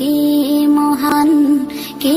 কে মহান কে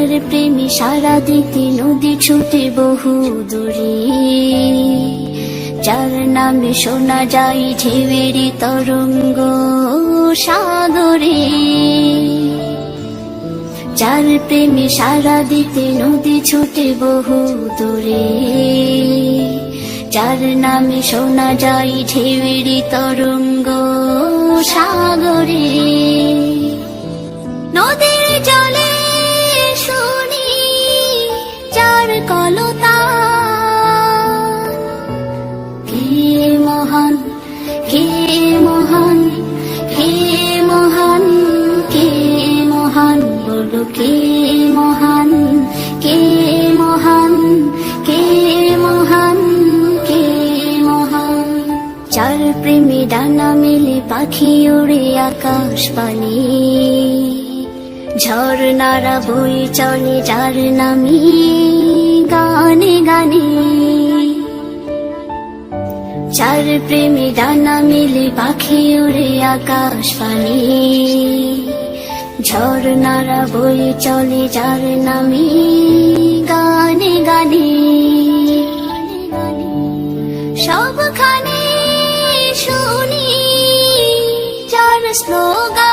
চার প্রেমী সারা দিতে নদী ছুটে বহু দূরে। যার নামে শোনা যায় ঢেউয়েরই তরঙ্গ সাগরে। যার প্রেমে সারা দিতে নদী ছুটে বহু দূরে। যার নামে শোনা যায় ঢেউয়েরই তরঙ্গ সাগরে। চার প্রেমী ডানা মেলে পাখি উড়ে আকাশ পানে। ঝর্ণারা বই চলে যার নামি গানে গানে। চার প্রেমী ডানা মিলে পাখি উড়ে আকাশ পানে। ঝর্ণারা বই চলে যার নামে গানে গানে। সবখানে শুনি যার স্লোগান